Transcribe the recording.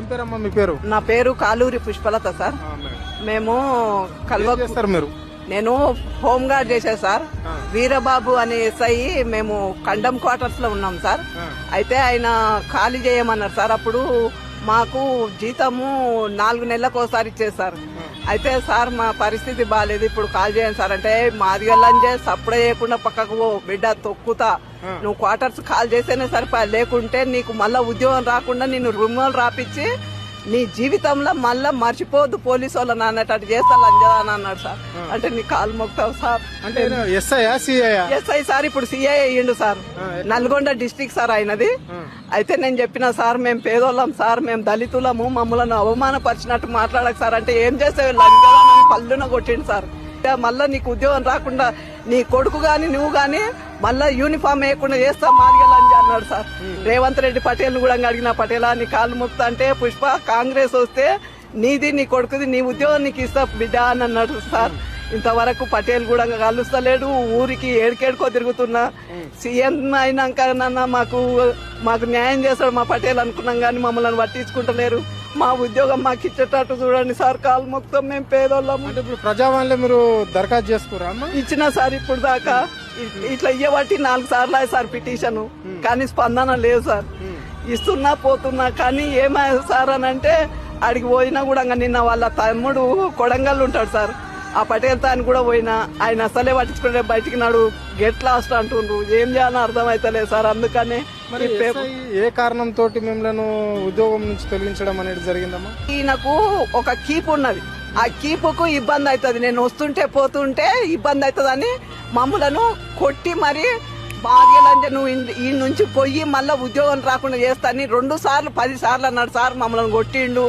ఏం పేరమ్మా మీ పేరు? నా పేరు కాలూరి పుష్పలత సార్. మేము కల్వ చేస్తారు మీరు? నేను హోమ్ గార్డ్ చేశా సార్. వీరబాబు అనే ఎస్ఐ మేము కండమ్ క్వార్టర్స్లో ఉన్నాం సార్. అయితే ఆయన ఖాళీ చేయమన్నారు సార్. అప్పుడు మాకు జీతము నాలుగు నెలలకు ఒకసారి ఇచ్చేది సార్. అయితే సార్ మా పరిస్థితి బాగాలేదు ఇప్పుడు కాల్ చేయండి సార్. అంటే మాది వెళ్ళంజే సప్పుడే చేయకుండా పక్కకు బిడ్డ తొక్కుతా. నువ్వు క్వార్టర్స్ కాల్ చేస్తేనే సరిపోయా లేకుంటే నీకు మళ్ళా ఉద్యోగం రాకుండా నేను రుమాలు రాపిచ్చి నీ జీవితంలో మళ్ళా మర్చిపోవద్దు పోలీసు వాళ్ళని అన్నట్టు చేస్తా లంజా అని అన్నాడు సార్. అంటే నీ కాలు మొక్తావు సార్. అంటే ఎస్ఐ సార్ ఇప్పుడు సిఐ అయ్యిండు సార్. నల్గొండ డిస్టిక్ సార్ అయినది అయితే నేను చెప్పిన సార్ మేము పేదోళ్ళం సార్ మేము దళితులము మమ్మల్ని అవమానపరిచినట్టు మాట్లాడక సార్. అంటే ఏం చేస్తే లంజాలని పళ్ళున కొట్టిండు సార్. మళ్ళా నీకు ఉద్యోగం రాకుండా నీ కొడుకు గాని నువ్వు గాని మళ్ళా యూనిఫామ్ వేయకుండా చేస్తా మాదిగా లంజా అన్నాడు సార్. రేవంత్ రెడ్డి పటేల్ కూడా అడిగిన పటేలా నీ కాళ్ళు ముక్తా అంటే పుష్ప కాంగ్రెస్ వస్తే నీది నీ కొడుకుది నీ ఉద్యోగం నీకు ఇస్తా బిడ్డ అని అన్నాడు సార్. ఇంతవరకు పటేల్ కూడా కలుస్తలేడు ఊరికి ఏడికేడుకో తిరుగుతున్నా. సీఎం అయినాక నాన్న మాకు మాకు న్యాయం చేస్తాడు మా పటేల్ అనుకున్నాం కానీ మమ్మల్ని పట్టించుకుంటలేరు. మా ఉద్యోగం మాకు ఇచ్చేటట్టు చూడండి సార్ కాలు మొత్తం మేము పేదోళ్ళము అంటే ఇప్పుడు ప్రజావాణిలో మీరు దరఖాస్తు చేసుకురా ఇచ్చిన సార్ ఇప్పుడు దాకా ఇట్లా ఇయ్యబట్టి నాలుగు సార్లు అయ్యి సార్ పిటిషన్. కానీ స్పందన లేదు సార్. ఇస్తున్నా పోతున్నా కానీ ఏమయ్య సార్ అని అంటే అడిగి పోయినా కూడా ఇంకా నిన్న వాళ్ళ తమ్ముడు కొడంగల్ ఉంటాడు సార్. ఆ పటేల్ తాను కూడా పోయినా ఆయన అసలే పట్టించుకుంటే బయటికి నాడు గెట్ లాస్ట్ అంటుండ్రు? ఏం చేయాలో అర్థమైతలేదు సార్ అందుకనే మరి ఏ కారణం తోటి మిమ్మల్ని ఉద్యోగం నుంచి తొలగించడం అనేది జరిగిందమ్మా? ఈయనకు ఒక కీప్ ఉన్నది. ఆ కీపుకు ఇబ్బంది అవుతుంది నేను వస్తుంటే పోతుంటే ఇబ్బంది అవుతుందని మమ్మలను కొట్టి మరి బాధ్యలంటే నువ్వు ఈ నుంచి పోయి మళ్ళీ ఉద్యోగం రాకుండా చేస్తాని రెండు సార్లు పది సార్లు అన్నాడు సార్ మమ్మల్ని కొట్టిండు.